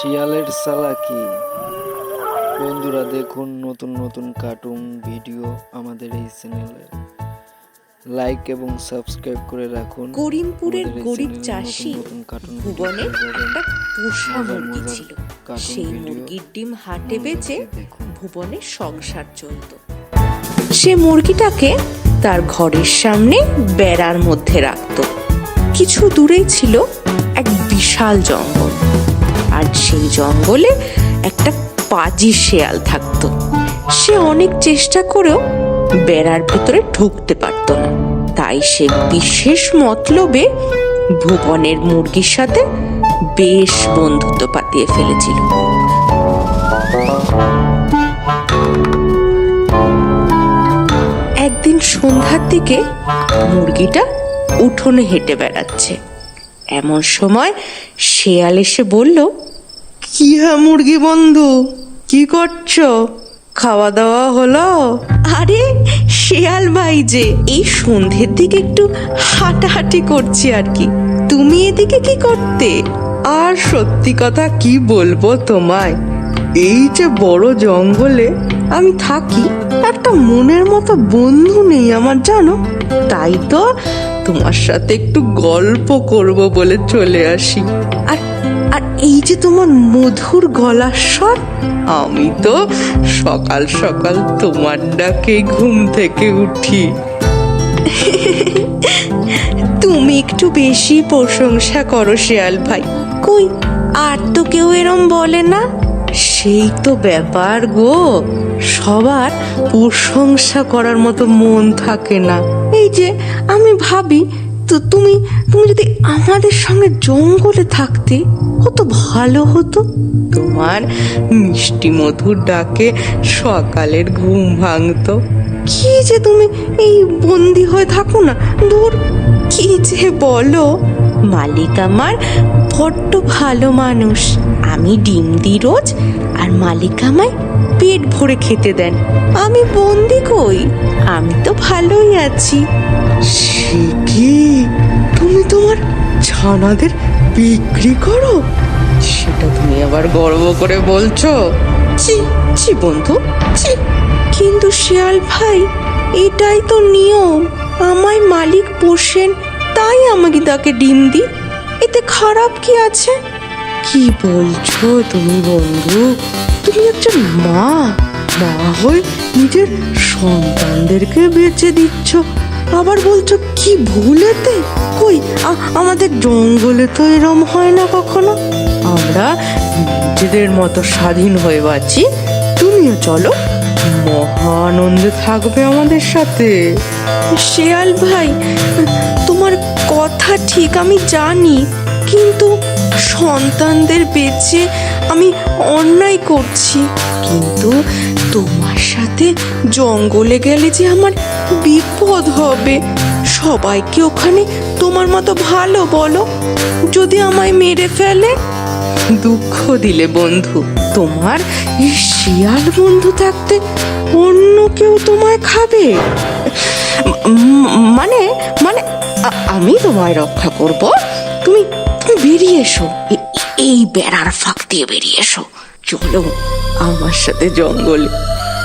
শিয়ালের চালাকি বন্ধুরা দেখুন নতুন নতুন কার্টুন ভিডিও আমাদের এই চ্যানেলে লাইক এবং সাবস্ক্রাইব করে রাখুন। করিমপুরের গরিব চাষি যাবেন। একটা পোষা মুরগি ছিল। সেই মুরগির ডিম হাটে বেচে ভুবনে সংসার চলত। সে মুরগিটাকে তার ঘরের সামনে বেড়ার মধ্যে রাখত। কিছু দূরেই ছিল এক বিশাল জঙ্গল। আর সেই জঙ্গলে একটা পাজি শেয়াল থাকতো। সে অনেক চেষ্টা করেও বেড়ার ভিতরে ঢুকতে পারত না। তাই সে বিশেষ মতলবে ভুবনের মুরগির সাথে বেশ বন্ধুত্ব পাতিয়ে ফেলেছিল। একদিন সন্ধ্যার দিকে মুরগিটা উঠোনে হেঁটে বেড়াচ্ছে। এমন সময় শেয়াল এসে বলল কি হ্যাঁ মুরগি বন্ধু কি করছ? খাওয়া দাওয়া হলো? আরে শেয়াল ভাই যে এই সন্ধ্যের দিকে একটু হাঁটাহাঁটি করছি আর কি। তুমি এদিকে কি করতে? আর সত্যি কথা কি বলব তোমায়? এই যে বড় জঙ্গলে আমি থাকি একটা মনের মতো বন্ধু নেই আমার জানো? তাই তো তোমার সাথে একটু গল্প করব বলে চলে আসি। আর আর এই যে তোমার মধুর গলার স্বর? আমি তো সকাল সকাল তোমার ডাকে ঘুম থেকে উঠি। তুমি একটু বেশি প্রশংসা করো শেয়াল ভাই। কই আর তো কেউ এরম বলে না? সেই তো ব্যাপার গো সবার প্রশংসা করার মতো মন থাকে না। এই যে আমি ভাবি তো তুমি তুমি যদি আমাদের সঙ্গে জঙ্গলে থাকতে কত ভালো হতো। তোমার মিষ্টি মধুর ডাকে সকালের ঘুম ভাঙতো। কি যে তুমি এই বন্দি হয়ে থাকো না দূর কি যে বলো। মালিক আমার বড্ড ভালো মানুষ। আমি ডিম দিই রোজ আর মালিক আমায় পেট ভরে খেতে দেন। আমি বন্দি কই? আমি তো ভালোই আছি। সে কি? তুমি তোমার ছানাদের বিক্রি করো? সেটা তুমি আবার গর্ব করে বলছো? ছি ছি বন্ধু, ছি। কিন্তু শিয়াল ভাই, এটাই তো নিয়ম। আমায় মালিক পোষেন, তাই আমাকে তাকে ডিম দি এতে খারাপ কি আছে? কি বলছো তুমি বন্ধু? তুমি একজন মা। মা হয়ে নিজের সন্তানদেরকে বেঁচে দিচ্ছ। আবার বলছো, কি ভুলেতে? কই? আমাদের জঙ্গলে তো এরম হয় না কখনো? আমরা নিজেদের মতো স্বাধীন হয়ে বাঁচি। তুমিও চলো মহা আনন্দে থাকবে আমাদের সাথে। শেয়াল ভাই, তোমার কথা ঠিক আমি জানি, কিন্তু সন্তানদের বেঁচে আমি অন্যায় করছি। কিন্তু তোমার সাথে জঙ্গলে গেলে যে আমার বিপদ হবে, সবাইকে ওখানে তোমার মতো ভালো বলো। যদি আমায় মেরে ফেলে? দুঃখ দিলে বন্ধু, তোমার শিয়াল বন্ধু থাকতে অন্য কেউ তোমায় খাবে? মানে মানে আমি তোমায় রক্ষা করব? তুমি বেরিয়ে এসো। এই বেড়ার ফাঁক দিয়ে বেরিয়ে এসো। চলো আমার সাথে জঙ্গলে।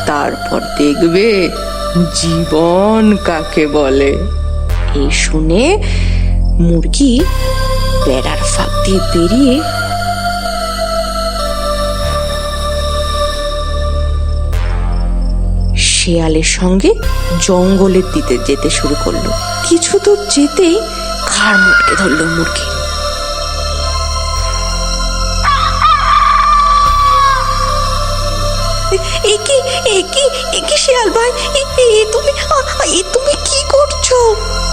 তারপর দেখবে জীবন কাকে বলে। এই শুনে মুরগি বেড়ার ফাঁক দিয়ে বেরিয়ে শেয়ালের সঙ্গে জঙ্গলের দিতে যেতে শুরু করল। কিছু দূর যেতেই ঘাড় মুটকে ধরলো মুরগি। একি একি একি শিয়াল ভাই এ- তুমি এ তুমি কি করছ?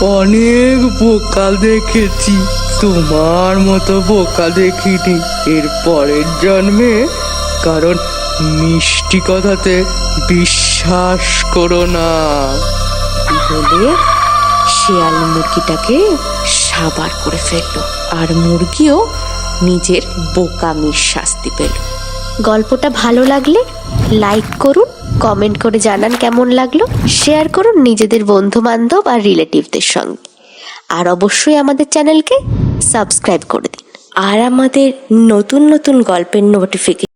অনেক বোকা দেখেছি তোমার মতো বোকা দেখিনি। এর পরের জন্মে কারণ মিষ্টি কথাতে বিশ্বাস করো না। বলে শিয়াল মুরগিটাকে সাবার করে ফেলল আর মুরগিও নিজের বোকামির শাস্তি পেল। গল্পটা ভালো লাগলে লাইক করুন কমেন্ট করে জানান কেমন লাগল। শেয়ার করুন নিজেদের বন্ধু বান্ধব আর রিলেটিভদের সঙ্গে। আর অবশ্যই আমাদের চ্যানেলকে সাবস্ক্রাইব করে দিন। আর আমাদের নতুন নতুন গল্পের নোটিফিকেশন